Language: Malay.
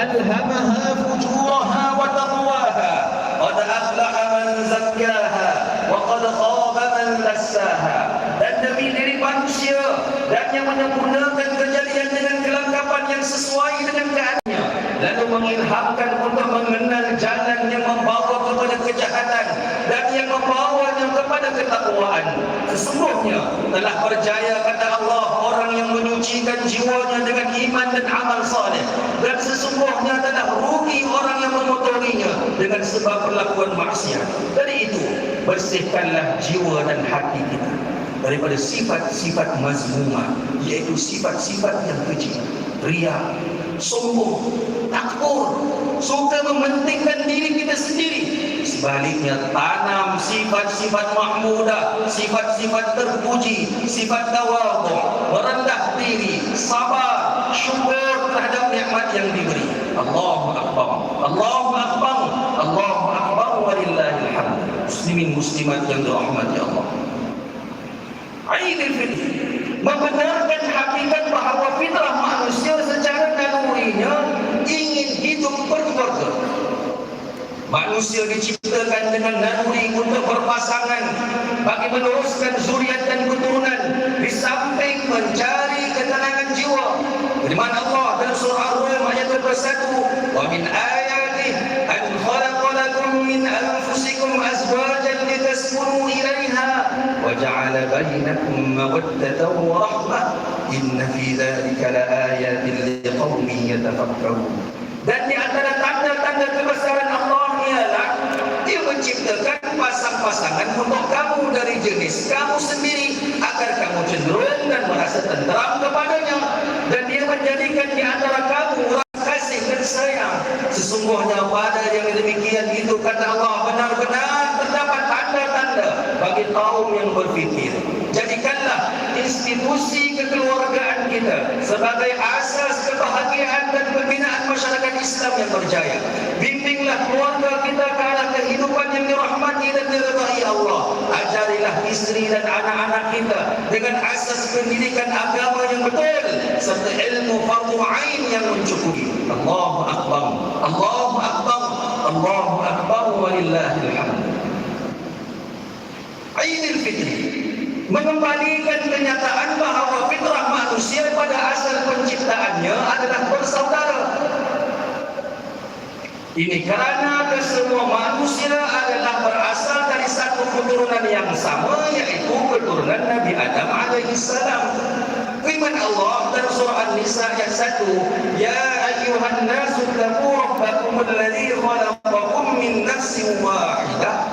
فألهمها فجورها وتقواها قد أفلح من زكاها وقد خاب من دساها dan demi diri manusia dan yang menyempurnakan kejadian dengan kelengkapan yang sesuai dengan keadaannya lalu mengilhamkan untuk mengenal jalan yang membawa kepada kejahatan dan yang membawanya kepada ketakwaan sesungguhnya telah berjaya kata Allah orang yang menyucikan jiwanya dengan dan sesungguhnya telah rugi orang yang memotorinya dengan sebab perlakuan maksiat. Dari itu bersihkanlah jiwa dan hati kita daripada sifat-sifat mazmumah iaitu sifat-sifat yang kecil ria sombong takbur. Suka mementingkan diri kita sendiri. Sebaliknya tanam sifat-sifat mahmudah sifat-sifat terpuji sifat tawadhu merendah diri sabar syukur terhadap nikmat yang diberi. Allahu akbar. Allahu akbar. Allahu akbar. Walillahil hamd. Muslimin muslimat yang dirahmati Allah. Aidil Fitr membenarkan hakikat bahawa fitrah manusia secara nalurinya ingin hidup berkeluarga. Manusia diciptakan dengan naluri untuk berpasangan. Bagi meneruskan zuriat dan keturunan di samping mencari ketenangan jiwa. Firman Allah dalam surah Ar-Rum ayat 21, "Wa min ayatihi an khalaqa lakum min anfusikum azwajan litaskunu ilaiha bainakum mawaddatan wa rahmah inna fi dhalika laayatin liqaumin yatafakkarun." Dan di antara tanda-tanda kebesaran Allah ialah Dia menciptakan pasang-pasangan untuk kamu dari jenis kamu sendiri agar kamu cenderung dan merasa tenteram kepadanya dan Dia menjadikan di antara kamu rasa kasih dan sayang. Sesungguhnya pada yang demikian itu kata Allah benar-benar terdapat tanda-tanda kaum yang berfikir. Jadikanlah institusi kekeluargaan kita sebagai asas kebahagiaan dan pembinaan masyarakat Islam yang berjaya. Bimbinglah keluarga kita ke arah kehidupan yang dirahmati dan diridai Allah. Ajarilah istri dan anak-anak kita dengan asas pendidikan agama yang betul serta ilmu fardu ain yang mencukupi. Allahu akbar. Allahu akbar. Allahu akbar walillahil hamd. Aidil Fitri mengembalikan kenyataan bahawa fitrah manusia pada asal penciptaannya adalah bersaudara. Ini kerana kesemua manusia adalah berasal dari satu keturunan yang sama yaitu keturunan Nabi Adam alaihi salam. Firman Allah dalam surah An-Nisa ayat 1, "Ya ayyuhan nasu taqu rabbakum alladhi khalaqakum min nafsin wahidah